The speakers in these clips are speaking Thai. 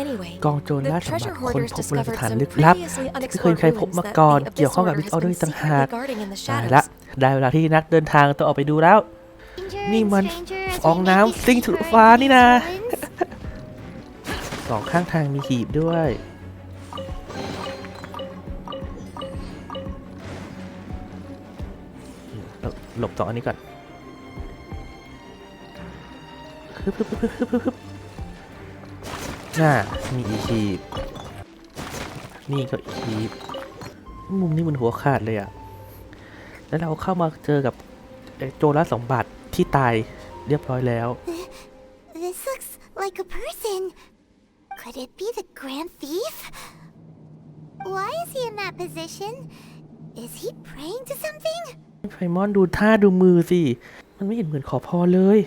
Anyway, กองโจร the ล่าสมบั treasure ติค้น hoarders พบโบราณ discovered สถาน some ลึกลับ previously ที่ไม่เคย unexplored ใครพบ ruins มา that ก่อน the เกี่ยวข้องกับ Abyss วิกออ Orders ด้วย been ต่างหาก secretly guarding in the ได้ shadows. ละได้เวลาที่นักเดินทางต้องออกไปดูแล้ว นี่มันฟองน้ำซิ่งทะลุฟ้านี่นะสองข้างทางมีหีบด้วย หลบหลบสองอันนี้ก่อนฮึบฮึบฮึบฮึบฮึบฮึบ น่ามีอีกหีบนี่ก็อีกหีบมุมนี้มันหัวขาดเลยอะแล้วเราเข้ามาเจอกับไอ้โจรละสมบัติที่ตายเรียบร้อยแล้ว This looks like a person. Could it be the Grand Thief? Why is he in that position? Is he praying to something? ไฟมอนดูท่าดูมือสิ มันไม่เห็นเหมือนขอพรเลย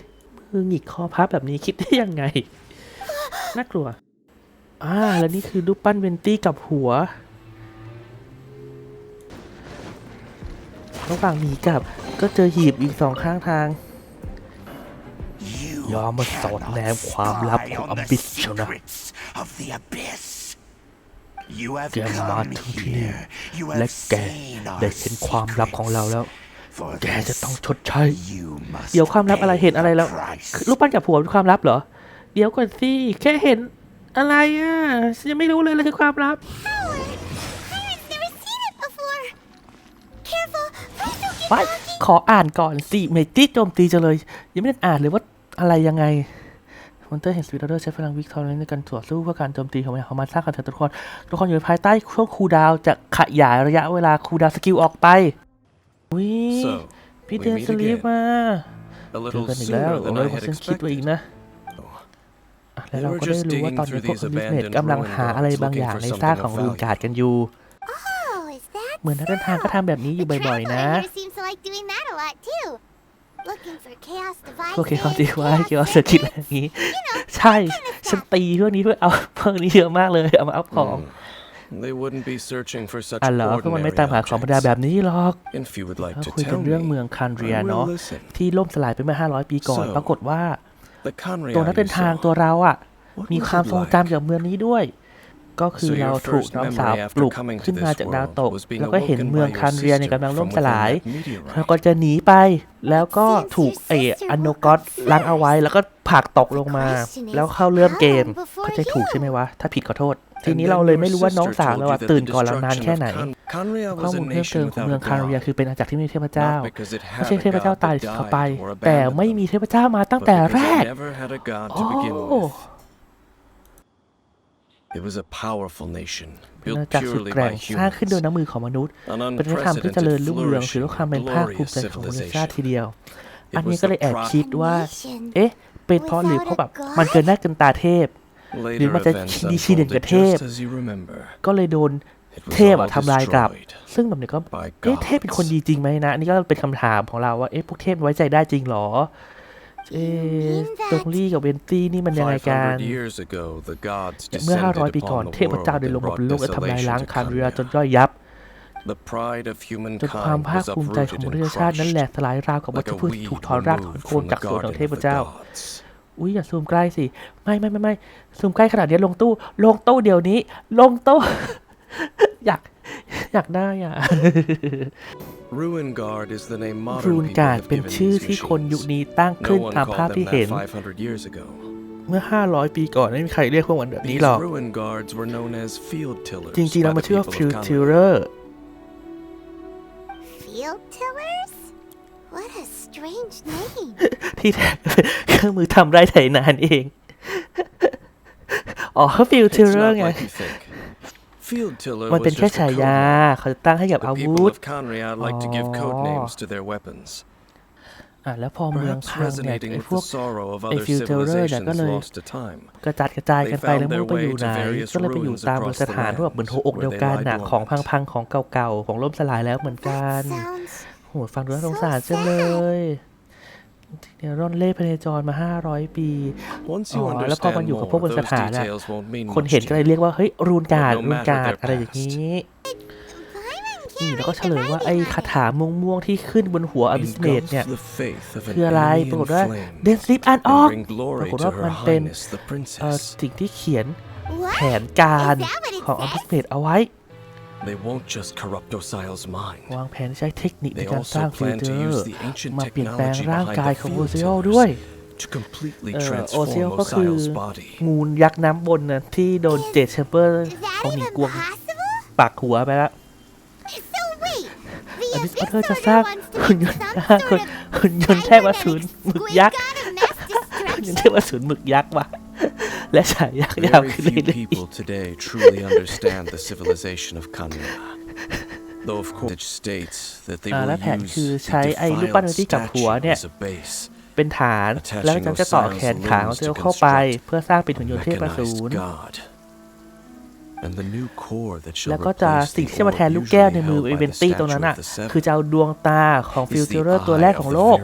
มือหงิกคอพับแบบนี้คิดได้ยังไง น่ากลัว อ่า แล้วนี่คือรูปปั้นเวนตี้กับหัว ระหว่างหนีกลับก็เจอหีบอีกสองข้างทาง ยอมมาสอดแนมความลับของ spy on the Abyss เชนะ แกมาถึงที่นี่และแกได้เห็นความลับของเราแล้ว แกจะต้องชดใช้ เดี๋ยวความลับอะไรเห็นอะไรแล้ว the price. รูปปั้นกับผัวเป็นความลับเหรอ เดี๋ยวก่อนสิ แค่เห็นอะไรอะฉันยังไม่รู้เลยอะไรคือความลับ Howard! Pirate's never seen it before! Careful! Please don't get ไว้ cocky! ขออ่านก่อนสิเมจิโจมตีจังเลย ยังไม่ได้อ่านเลยว่าอะไรยังไงมอนเตอร์เห็นสปีดเดอร์ใช้พลังวิกตอร์ในการต่อสู้เพื่อการโจมตีของมันของมันสร้างกันเถอะทุกคนทุกคนอยู่ภายใต้ช่วงคูลดาวน์จะขยายระยะเวลาคูลดาวน์สกิลออกไปอุ้ย So, พี่ we เดน meet สลีป again. มา A เจอ little กันอีกแล้ว sooner โอ้ than ย I ผม had ฉันคิดไว้อีก expected. นะอะ แล้วเรา We were ก็ได้ just รู้ว่า digging ตอนนี้ through พวก these ลิสเมด abandoned กำลังหา ruin อะไร guards บางอย่าง looking ใน for ซาก something ของ of รูน value. การ์ดกันอยู่ Oh, is that เหมือนนักเดินทางก็ทำแบบนี้อยู่ The บ่อย traveler ๆนะ here seems to like doing that a lot too. Looking for chaos พวกเค devices, เขาดีว่า chaos เกี่ยวกับเศรษฐกิจอะไร circuits. อย่างนี้ ใช่ ฉันตีพวกนี้ด้วยเอาพวกนี้เยอะมากเลยเอามาอัพของ They wouldn't be searching for such อะเหรอพวกมันไม่ ordinary ตามหาของประดา objects. แบบนี้หรอก If you would like เรา to คุยกัน tell เรื่อง me, เมืองคันเรีย I เนาะ will listen. ที่ล่มสลายไปเมื่อ 500 ปีก่อน So, ปรากฏว่า The Conria ตัวนักเดิน you ทาง saw, ตัวเราอะ what มี was ความ it ทรง like? จำเกี่ยวกับเมืองนี้ด้วย ก็คือ So your เราถูก first น้อง memory สาว after ปลุก coming to ขึ้นมา this จากดาว world ตก was being แล้วก็เห็น awoken เมือง by your คันเรียเนี่ย sister กำลังล่ม from ส within ลาย that meteorite. แล้วก็จะหนีไป แล้วก็ถูกเออันโนกอสล้างเอาไว้ แล้วก็ผลักตกลงมา แล้วเข้าเริ่มเกมเข้าใจถูกใช่ไหมวะ ถ้าผิดขอโทษ ที And นี้ then เราเลย your ไม่รู้ว่าน้อง sister สาว told เรา you อะ that ตื่น the ก่อนเรานาน destruction แค่ of ไหน Con- Conria ข้อ was มู a ลเพิ่มเติ nation มของ without เมือง a คาเรีย god. คือเป็นอาณาจักรที่ไม่มีเทพเจ้า Not because it ไม่ had ใช่ a เทพเจ้า god ตาย that เข้าไป died or แต่ abandoned ไม่ them, มีเทพเจ้ามาตั้ง but แต่ because แร it ก never had a god โอ้ to begin with. It was a powerful nation เป็นอา built ณาจักรสุด purely แกร่ง by สร้างขึ้นโดย humans. น้ำมือของมนุษย์ An เป็นวัฒนธรรมที่เจริญ unprecedented รุ่งเรืองถือ flourishing ว่าความเป็น and ภาคภูมิ glorious ใจของมนุษยชาติ civilization. ทีเดียว อัน It นี้ was ก็เลย the แอบ pride คิดว่า Nation เอ๊ะ เป็นเพราะหรือเพราะแบบมันเกินหน้าเกินตาเทพ หรือมัน Later จะ events ดีชีเด่นกับ unfolded เทพ just as you remember. ก็เลยโดน It was เทพอะ all ทำลายกลับ destroyed ซึ่งแบบนี้ก็ by เอ๊ะเทพเป็นคน gods. ดีจริงไหมนะ อันนี้ก็เป็นคำถามของเราว่า เอ๊ะพวกเทพไว้ใจได้จริงเหรอ เอ๊ะ mean that ตรงลี่กับเวนตี้นี่มันยังไงกัน500 years ago, the gods เมื่อ descended 500 ปีก่อน upon เท the พเจ้า world ได้ลง and มาบน brought โลกและทำลาย desolation ล้าง to คาเรีย Conria. จนย่อยยับ The pride of จนความ humankind ภาค was ภูมิใจของ uprooted มนุษย and ชาตินั้นแหลก crushed สลายราวกับวั like ช a พืช weed ถูกถอนรากถอน removed โคน from จาก the สวนของ garden เท of พ the เจ้า gods. อุ้ยอย่าซูมใกล้สิ ไม่ไม่ไม่ไม่ซูมใกล้ขนาดนี้ลงตู้ ลงตู้เดี๋ยวนี้ ลงตู้ อยากอยากได้อะ Ruin Guard is the name รู modern น people การ์ด have เป็น given ชื่อ these ที่คนยุค machines. นี้ตั้งขึ้น No one ตามภาพ called ที่ them เห็น that 500 years ago. เมื่อ 500 ปีก่อนไม่มีใครเรียกพวกมันแบบนี้ These หรอก ruin guards were known as field tillers จริงๆ by เรา the มาชื่อว่า people ฟิว of ทิล Conria. เลอร์ Field tillers? What a strange name. ที่แท้เครื่องมือทำไร่ไถนาเอง อ๋อฟิวทิล It's เลอร์ not ไง like you think. Field tiller มัน was เป็นแค่ just a ฉา code ยา name. เขาจะตั้งให้กับ The อา people วุธ of Conria like to give code Oh. names to their weapons. อะแล้วพอเมือง Perhaps พังเนี่ย resonating ไอ้ with พวก the sorrow of ไอ้ other ฟิวเทลเลอร์เนี่ยก็ civilizations เลย lost to time. กระจัดกระจายกันไป They แล้ว found ไม่รู้ไป their อยู่ way ไหน to various ก็เลยไปอยู่ ruins ตาม across ส the ถานที่แบบเหมือน lands หัวอกเดียวกัน where they น่ะ lie ของ dormant. พังๆของเก่าๆของล่มสลายแล้วเหมือนกัน That sounds โหฟังดูน่าสงสารจังเลยเนี่ยร่อนเล่พเนจรมา 500 ปี Once อ๋ you อแล้วพอมัน understand อยู่กับพวก more, บนส those ถานอะ details won't mean คน much เห็น to ก็เลย you. เรียกว่า เฮ้ย รูนการ์ด But no รูนการ์ด matter their อะไรอย่างนี้ Byron นี่ can't แล้วก็ read เฉ the ลยว่า writing ไอ้ on คา it. ถาม่วงๆที่ขึ้นบนหัวอบิสเมด Engulf เนี่ย the faith of an คืออะไร ปรากฏ alien ว่า flame เดนสลิปอ่านอ and อก bring ป glory รากฏ to ว่า her มันเป็น highness the เอ่อ princess. สิ่งที่เขียนแผ What? นการ Is that what it ของอ says? บิสเมดเอาไว้ They won't just corrupt Osial's mind. วางแผนใช้เทคนิคใน They การสร้าง also ฟิว plan เจ to อ use ร์ the ancient มาเปลี่ยนแปลง technology ร่าง behind กาย the ของโอ field เซ l ด้วย tillers to completely เอ่อโอเซ transform ลก็คือ Osial's body. งูยักษ์น้ำบนนะที่โดนเจดเชมเปอร์ Is ของห that นี even กวง possible? ปักหัวไปแล้ว So wait, the อบิส Abyss เธอจะ Order สร้าง wants to หุ่นย make นต์ some สร้าง sort of หุ่นยนต์เทพอสูร cybernetic หมึก squid ยักษ์ god of mass หุ่นยนต์ destruction. เทพอสูรหมึกยักษ์ว่ะ และฉายยักษ์ยาว Very ขึ้น few เรื่อย people today truly understand the civilization of Kanna. Though of course it states that they อ่า will และแผน use คือ the ใช้ไอ้รูปปั้น defiled ที่กับหัว statue เนี่ย as a base. ๆเป็นฐานแล้วฉันจะต่อแขนขาของเซลเข้าไป เพื่อสร้างเป็นหุ่นยนต์เทพอสูร Mechanized god. And the new core that shall แล้วก็จะ replace สิ่ง the ที่จะมาแทน orb ลูกแก้วใน usually มือ held เอ by เวน the ตี้ตรงนั้น statue อะ of the seven คือจะเอาดวงตาของฟิว is เจอ the ร์ตัวแรก eye ของ of โล the ก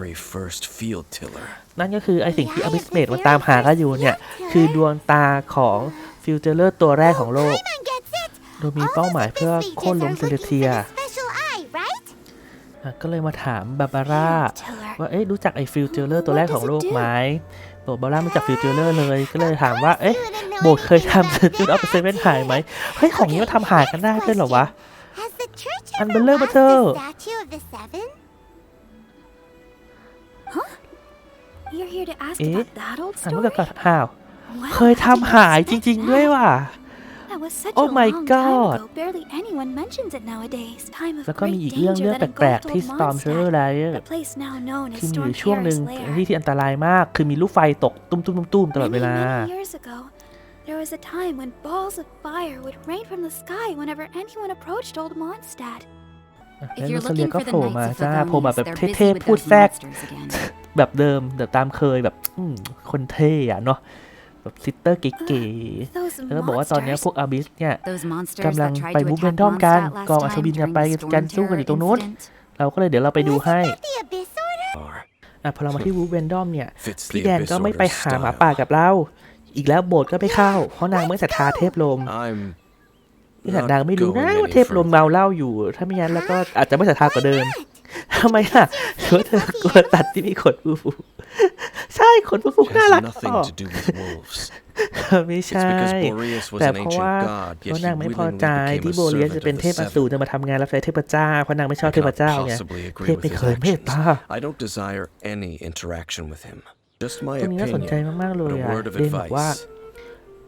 very first field tiller. นั่นก็คือไอสิ่งที่อบิสเมดมันตามหากันอยู่เนี่ย คือดวงตาของฟิวเจอร์ตัวแรกของโลก Paimon gets it. โดยมี All เป้า those หมายเพื่อ Abyss โค่นล้ม mages เซ are เล looking เทีย for the special eye, right? อะก็เลยมาถามบาบาร่า Tiller. ว่าเอ๊ะรู้จักไอ้ฟิวเจอร์ตัวแรกของโลกไหมบอกบาร่าไม่รู้จักฟิวเจอร์เลย ก็เลยถามว่าเอ๊ะโบสถ์เคยทำจุดออฟเซเว่นหายไหมเฮ้ยของนี้มันทำหายกันได้ด้วยเหรอวะ Has the church And ever below lost the- the statue of the seven? You're here to ask Eh? about that old ถาม story? ว่ากับอ้าว Wow, เคยทำหายจริง ๆ ด้วยว่ะ That was such Oh a my long God. time ago. Barely anyone mentions it nowadays. Time of แล้วก็มี great อีกเรื่อง danger เรื่อง that แปลกๆ engulfed ที่ old Storm Shadow Mondstadt. Lair The place now known as ที่มีอ Storm ยู่ช่วงหนึ่ง Terror's เป็นที่ lair. ที่อันตรายมาก คือมีลูกไฟตกตุ้มๆๆๆตลอดเว Many, ลา many years ago, there was a time when balls of fire would rain from the sky whenever anyone approached Old Mondstadt. แล้ว If ลู you're กเลีย looking ก็ for โผ the ล่มา Knights of จ้าโผล่มา Favonius, แบบ they're เท่ busy ๆ with พูด those แทรก monsters again. แบบเดิมแบบตามเคยแบบอืมคนเท่อะเนาะแบบซิสเตอร์เก๋ Those ๆแล้วก็บอกว่าตอนเนี้ย monsters. พวกอาบิสเนี่ย Those monsters กำลัง that tried ไป to บุกเบน attack ดอมกัน Mondstadt last กองอัศ time วินจะ during ไป the กัน storm สู้กันอยู่ตรงนู้น terror incident. เราก็เลยเดี๋ยวเราไปดูให้ The Abyss Order? Are. อะพอเรามาที่วูเวนดอมเนี่ย Fits พี่ the แดน Abyss ก็ไม่ไป Order's หาหมาป่า style. กับเรา อีกแล้วโบสถ์ก็ไม่เข้า เพราะนางไม่ศรัทธาเทพลม I'm นี่แต่ not นางไม่รู้นะ going ว่า any เทพลม further. เมาเหล้าอยู่ ถ้าไม่งั้นแล้วก็อาจจะไม่ศรัทธากว่าเดิม ทำไมล่ะเพราะเธอกลัวตัดที่มีขนฟูฟูใช่ขนฟูฟู It น่า has รัก nothing ออก to do with wolves. ไม่ It's ใช่ because Boreas was แต่ an เพราะ ancient ว่า god, เพราะ yet นา he งไม่พอ willingly ใจ became ที่ a โบเลียส servant จะเป็น of เท the พอสูร seven. จะมาทำงานรับใช้เทพเจ้าเพราะนางไม่ชอบ I เทพ cannot เจ้าไง possibly agree เทพ with ไม่ his เคยเมต actions. ตา I don't desire any interaction with him. Just my ตรงนี้น่าสนใจ opinion. มาก ๆ เลย But a อะ word of เดนบอกว่า advice.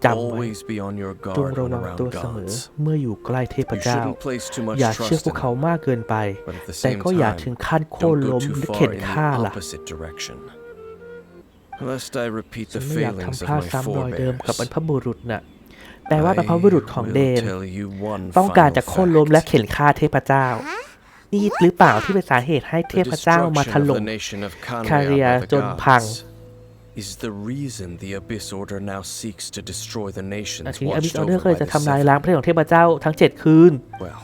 จำไว้ Always be on your จง guard ระ when วัง around ตัวเสมอ gods. เมื่ออยู่ใกล้เทพ You เจ้า shouldn't place too much อย่าเชื่อ trust พวก in เขา them. มากเกินไป But at the แต่ same ก็อย่า time, ถึงขั้นโค่น don't ล้ go ม too หรือ far เข็น in ฆ่า the ล่ะ opposite direction. Lest I repeat ฉั the นไม่อยาก failings ทำ of พลาด my ซ้ำรอยเดิมกับบรร forebears. พบุรุษน่ะแปลว่าบรรพบุรุษของ I เด will น tell you one ต้องการ final จะโค่นล้มและ fact. เข็นฆ่าเทพเจ้า นี่หรือเปล่าที่เป็นสาเหตุให้เท The พเจ้ามาถ destruction of ล่ม the nation of Kanria Karia by the จนพัง gods is the reason the Abyss Order now seeks to destroy the อา nations ทีนี้อบิส watched ออเดอ over ร์ก็เลย by จะ the ทำลาย Seven. ล้างประเทศของเทพเจ้าทั้ง 7 คืน Well,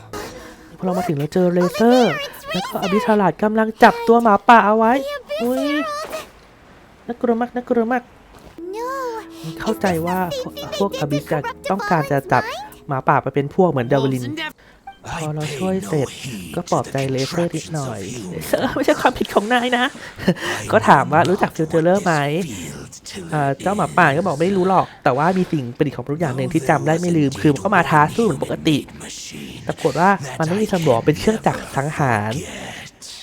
พอเรามาถึงเราเจอเลเซอร์ แล้วก็อบิสลาดกำลังจับตัวหมาป่าเอาไว้ อุ้ยน่ากลัวมากน่ากลัวมาก No. เข้าใจว่าพวกพวกอบิสจะต้องการจะจับหมาป่าไปเป็นพวกเหมือนเดวลิน พอเราช่วยเสร็จก็ปลอบใจเลเซอร์นิดหน่อยเลเซอร์ไม่ใช่ความผิดของนายนะ ก็ถามว่ารู้จักฟิลเตอร์เลอร์ไหมอ่าเจ้าหมาป่าก็บอกไม่รู้หรอก แต่ว่ามีสิ่งประดิษฐ์ของมนุษย์อย่างหนึ่งที่จำได้ไม่ลืม คือมันก็มาท้าสู้เหมือนปกติ ปรากฏว่ามันไม่มีสมองเป็นเครื่องจักรสังหาร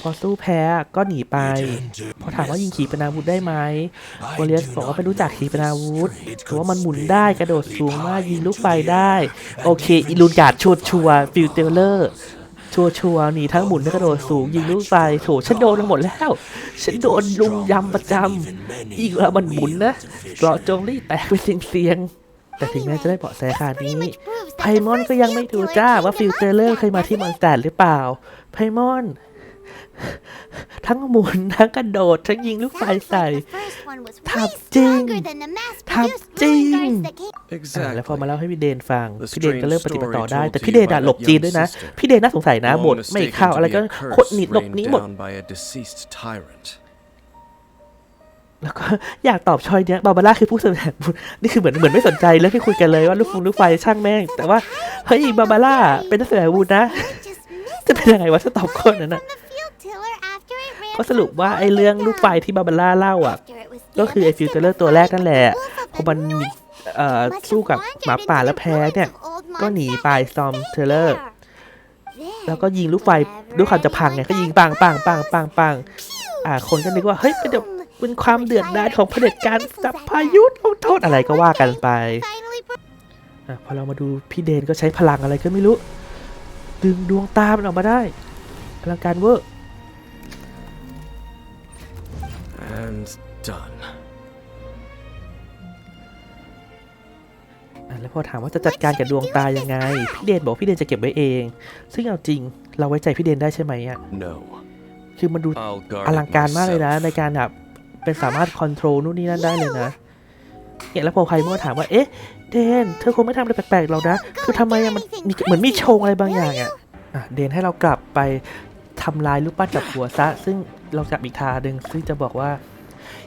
พอสู้แพ้ก็หนีไป พอถามว่ายิงขีปนาวุธได้ไหมโอเลียสบอกว่าไม่รู้จักขีปนาวุธเพราะว่ามันหมุนได้กระโดดสูงมากยิงลูกไฟได้ โอเคอีลูนการ์ดชัวชัวฟิลเตอร์เลอร์ชัวชัวหนีทั้งหมุนและกระโดดสูงยิงลูกไฟโถฉันโดนทั้งหมดแล้วฉันโดนลุมยำประจำอีกแล้วมันหมุนนะเกราะโจงลี่แตกเป็นเสียงแต่ถึงแม้จะได้เบาะแสขนาดนี้ ไพมอนก็ยังไม่ดูจ้าว่าฟิลเตอร์เลอร์เคยมาที่มอนสเตร์หรือเปล่า ไพมอน ทั้งหมุนทั้งกระโดดทั้งยิงลูกไฟ Sounds ใส่ like the first one was way ทับจริง stronger than the mass ทับ produced จริง glowing guards that came อ่าแล้วพอมา exactly. เล่าให้พี่เดนฟัง The พี่เดนก็เริ่มปฏิบัติต่อได้ strange แต่พี่เดนอะ story หลบ told จีน by ด้วยนะ that young พี่เดนน่าสงสัยนะ Long บทไม่ mistaken เข้า to อะไร be ก็ a ค curse นหนีหลบหนี rained หมด down by a deceased tyrant. แล้วก็อยากตอบชอยเนี้ยบาบาร่าคือผู้สนับสนุนนี่คือเหมือนเหมือนไม่สนใจเรื่องที่คุยกันเลยว่าลูกฟงลูกไฟช่างแม่ง แต่ว่าเฮ้ยบาบาร่าเป็นนักแสดงบูนะ just จะเป็นยังไงวะถ้าตอบคนนั้นอะ from the field tiller after it ran ก็สรุปว่าไอ้เรื่องลูกไฟที่บาบาร่าเล่าอะ ก็คือไอ้ฟิลเตอร์เลอร์ตัวแรกนั่นแหละพอมันเอ่อ Must สู้ have กับ wandered หมาป่า into แล้ว the แพ้เนี่ย ruins of old ก็หนี Mondstadt ไป and ซอม stayed เทเลอร์ there. แล้วก็ยิงลูกไฟด้วยความจะพังไงก็ยิงปังปังปังปังปังอ่า คนก็นึกว่าเฮ้ยเป็นเดี๋ยวเป็นความเดือดดาลของเผด็จการจับพายุลงโทษอะไรก็ว่ากันไป Finally bro- อะพอเรามาดูพี่เดนก็ใช้พลังอะไรก็ไม่รู้ ดึงดวงตามันออกมาได้พลังการเวอร์ And done. อะแล้วพอถามว่าจะจัดการกับดวงตายังไง พี่เดนบอกพี่เดนจะเก็บไว้เอง ซึ่งเอาจริงเราไว้ใจพี่เดนได้ใช่ไหมอะ No. คือมันดู I'll guard อ it ลังการมากเลยนะ myself. ในการแบบเป็นสามารถคอนโทรลนู่นนี่นั่นได้เลยนะเนี่ยแล้วพอใครเมื่อถามว่าเอ๊ะเดน เธอคงไม่ทำอะไรแปลกๆหรอกนะ คือทำไมอะมันมีเหมือนมีชงอะไรบางอย่างอะอะเดนให้เรากลับไปทำลายลูกปั้นกับหัวซะ ซึ่ง เราจับอีกทาหนึ่งซึ่งจะบอกว่า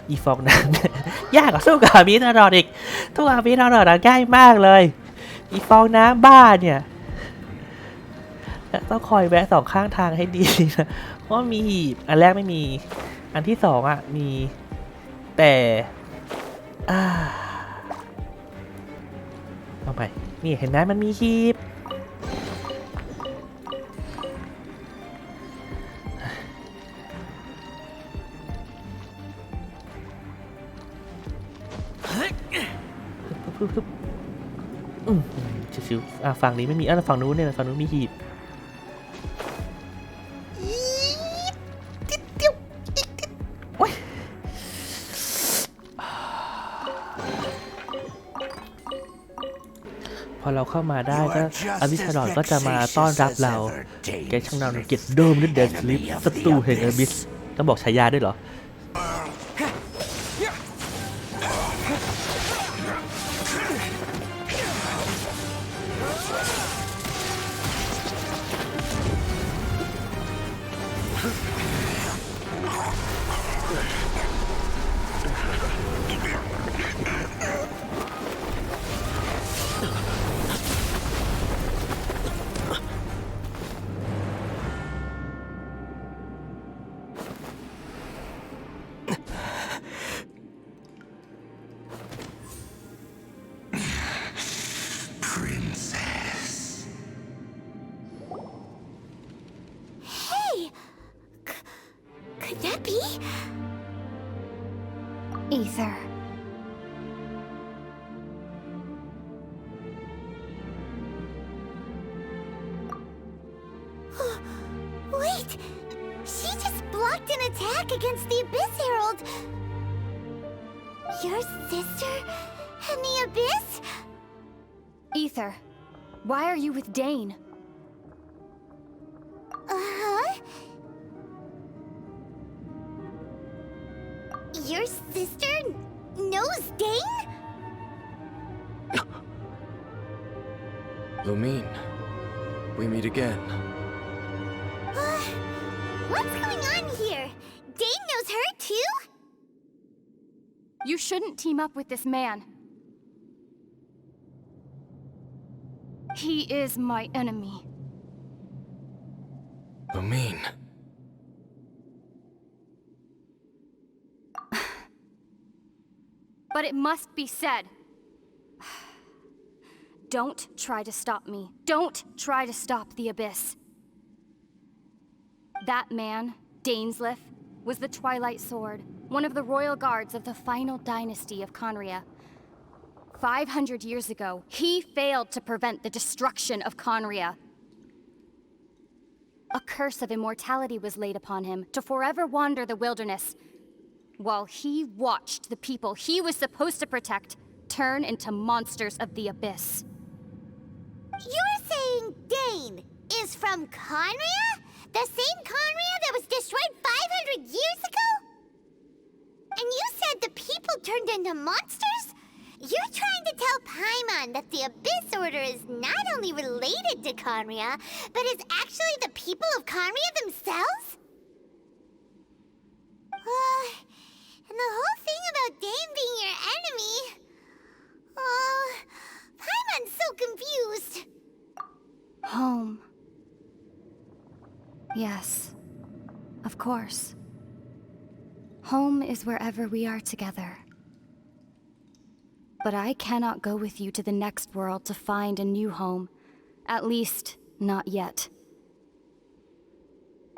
อีฟองนั้นยากกว่าสู้กับอามินารอดอีกสู้กับอามินารอดอะง่ายมากเลย อีฟองน้ำบ้าเนี่ยและต้องคอยแวะสองข้างทางให้ดีนะเพราะว่ามีหีบอันแรกไม่มี อันที่สองอะมีแต่อ่าเอาไปนี่เห็นไหมมันมีหีบ ฝั่งนี้ไม่มีอะฝั่งนู้นเนี่ยฝั่งนู้นมีหีบพอเราเข้ามาได้ You ก็ are just อวิสลอด as ก็จะมาต้อนรับ vexatious เรา as ever, แกช่างนำ Dainsleif. เกียรติโดมนิดเดสลิฟ Enemy of ศัตรู the แห่งเอ abyss บิสต้องบอกฉายาด้วยเหรอ against the Abyss Herald! Your sister and the Abyss? Ether. Why are you with Dane? Uh-huh. Your sister knows Dane? Lumine, we meet again. Uh, what's going on here? You shouldn't team up with this man. He is my enemy. Lumine. But it must be said. Don't try to stop me. Don't try to stop the Abyss. That man, Dainsleif, was the Twilight Sword, one of the royal guards of the final dynasty of Conria. 500 years ago, he failed to prevent the destruction of Conria. A curse of immortality was laid upon him to forever wander the wilderness, while he watched the people he was supposed to protect turn into monsters of the abyss. You're saying Dane is from Conria? The same Conria that was destroyed 500 years ago? And you said the people turned into monsters? You're trying to tell Paimon that the Abyss Order is not only related to Conria, but is actually the people of Conria themselves? Uh, and the whole thing about Dane being your enemy. Oh, Paimon's so confused. Home. Yes, of course. Home is wherever we are together. But I cannot go with you to the next world to find a new home. At least, not yet.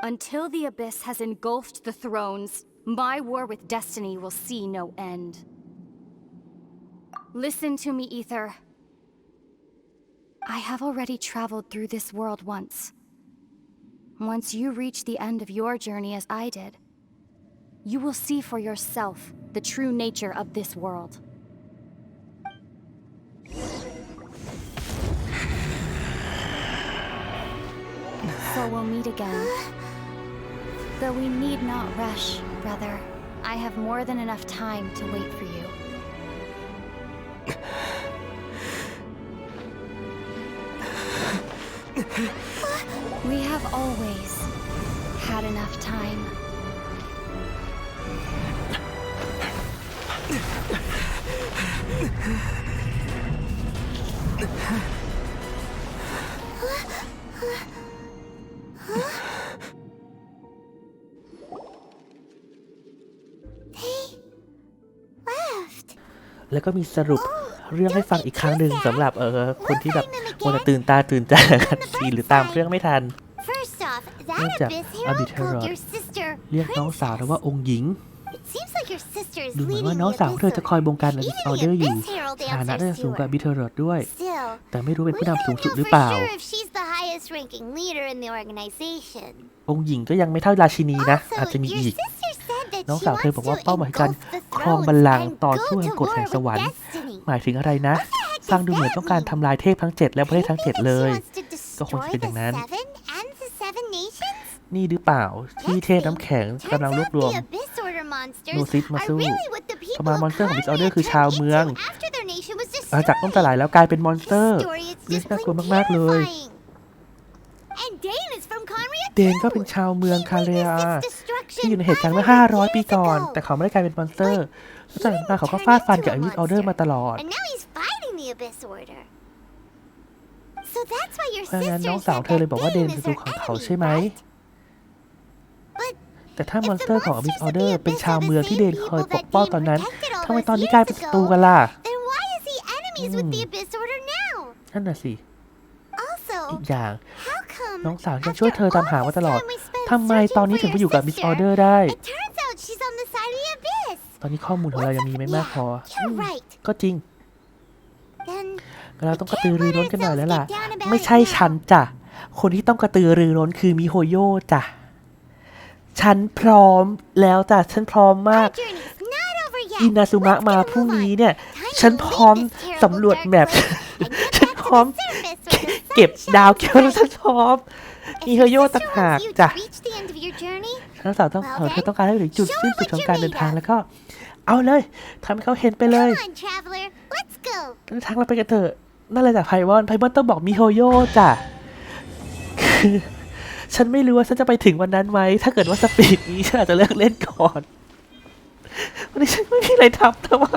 Until the Abyss has engulfed the thrones, my war with destiny will see no end. Listen to me, Ether. I have already traveled through this world once. Once you reach the end of your journey as I did, you will see for yourself the true nature of this world. So we'll meet again. Though we need not rush, brother. I have more than enough time to wait for you. We have always had enough time. แล้วก็มีสรุปเรื่องให้ฟังอีกครั้งหนึ่งสำหรับเออคนที่แบบมัวแต่ตื่นตาตื่นใจกันซีนหรือตามเรื่องไม่ทัน First off, Look that at Abyss Herald Abyss called Herald. your sister เรียกน้องสาวนะว่าองค์หญิง ดูเหมือน leading ว่าน้อง the สาวของเธอ Abyss จะคอยบงการอ Order. บิส Even ออ the เดอร์อยู่ Abyss Herald ฐานะน่าจะ answers สูง to กว่า her. บิเทอร์ดด้วย Still, แต่ไม่รู้เป็น we ผู้ don't นำสูงสุด know หรือ for เปล่า sure if she's the highest ranking leader in the organization. องค์หญิงก็ยังไม่เท่าราชินีนะ Also, อาจจะมี your อีก sister said that น้อง she สาวเธอ wants บอกว่า to เป้าหมายการ engulf the ครอง thrones บัลลังก์ and ต่อ go สู้แห่ง to กฎแห่ง war ส with วรรค์ destiny. หมายถึงอะไรนะ What the heck ฟัง does ดูเหมือน that ต้องการ mean? ทำลายเทพทั้ง 7 และประเทศ You ทั้ง think 7เลย she wants to ก็คงจะเป็น destroy อย่างนั้น the seven and the seven nations? นี่หรือเปล่าที่เทพน้ำแข็งกำลังรวบรวม โนซิสมา are สู้ really what the people ประมาณ of มอนสเตอร์ของ Beast Conrad Order คือ turned ชาวเมือง into after their nation was หลังจากต้มส destroyed. ลายแล้วกลายเป็นมอนสเตอร์ His story is เรื่อง just น่ากลัว plain มากๆเลย terrifying. And Dane is from Conrad เดนก็ too. เป็นชาวเมือง He คาเรีย witnessed its destruction ที่อยู่ในเหตุการณ์เมื่อ 500 500ปีก่อน years แต่ ago. เขาไม่ได้กลายเป็นมอนสเตอร์แล้วจากนั้นมาเขาก็ฟาดฟันกับอวิสออเดอร์มาตลอด And now he's fighting the Abyss Order. So that's why your เพราะฉะนั้น sister น้องสาว said เธอเลย that บอกว่าเดน Dane เป็น is ศัตรู her ของเขา enemy, ใช่ไหม right? But แต่ถ้ามอน if ส the เตอร์ของอวิส monsters ออ of เดอ the ร์เป็น Abyss ชาว are the เมืองที่ same เดนเคย people ป that กป้อง Dane ตอนนั้น protected all ทำไม those ตอนนี้กลายเป็น years ศัตรู ago, กันล่ะ Then why is he enemies with the Hmm. Abyss Order now? นั่นน่ะสิ Also, อีกอย่าง how come น้องสาวยัง after ช่วยเธอตามหา all มา this ตลอด time we spent ทำไม searching ตอนนี้ for ถึงไป your อยู่กับมิส sister, ออเดอร์ได้ It turns out she's on the side of the Abyss. ตอนนี้ข้อมูลของเรายังมีไม่มากพอ Yeah, you're อืม right. ก็จริง Then เราต้องกระตือรือร้นกันหน่อยแล้วล่ะ We can't let ourselves get down about ไม่ใช่ it now. ฉันจ้ะ คนที่ต้องกระตือรือร้นคือมิโฮโยจ้ะ ฉันพร้อมแล้วจ้ะฉันพร้อมมาก our journey's not over yet. อินาซุมะ Let's มา get a พรุ่ง move on. นี้เนี่ย Time ฉัน to พร้อม leave this terrible สำรวจ dark แมพ place and get ฉัน back พ to ร้อม the surface where the sun เก็บดาว shines เกี่ยวแล้วฉันพร้อม If มิโฮ your โย sister ต่างหาก wants you จ้ะ to reach the end of your journey, ทั้งสาวต้อง Well เขาเธอ then, ต้องการให้ไปถึงจุด show สิ้น her สุด what ของ you're การเดิน made ทาง of. แล้วก็ เอาเลยทำให้เขาเห็นไปเลย come on, traveler, let's go. เดินทางเราไปกันเถอะนั่นเลยจากไพวอนไพวอนต้องบอกมิโฮโยจ้ะคือ ฉันไม่รู้ว่าฉันจะไปถึงวันนั้นไหม ถ้าเกิดว่าสปีดนี้ฉันอาจจะเลิกเล่นก่อน วันนี้ฉันไม่มีอะไรทำแต่ว่า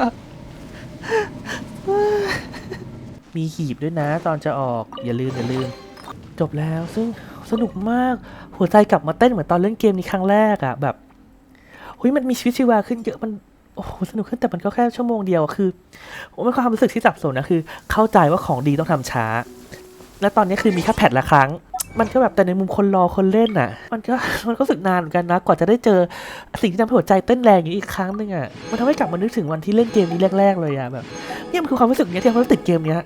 มีหีบด้วยนะตอนจะออก อย่าลืมอย่าลืม จบแล้วซึ่งสนุกมาก หัวใจกลับมาเต้นเหมือนตอนเล่นเกมนี้ครั้งแรกอะแบบเฮ้ยมันมีชีวิตชีวาขึ้นเยอะมันโอ้โหสนุกขึ้นแต่มันก็แค่ชั่วโมงเดียวคือผมมีความรู้สึกที่สับสนนะคือ เข้าใจว่าของดีต้องทำช้า และตอนนี้คือมีแค่แพทละครั้ง มันก็แบบแต่ในมุมคนรอคนเล่นน่ะ มันก็มันก็รู้สึกนานเหมือนกันนะ กว่าจะได้เจอสิ่งที่ทำให้หัวใจเต้นแรงอย่างนี้อีกครั้งหนึ่งอะมันทำให้กลับมานึกถึงวันที่เล่นเกมนี้แรกๆเลยอะแบบเนี่ยมันคือความรู้สึกเนี้ยที่ทำให้รู้สึกเกมเนี้ย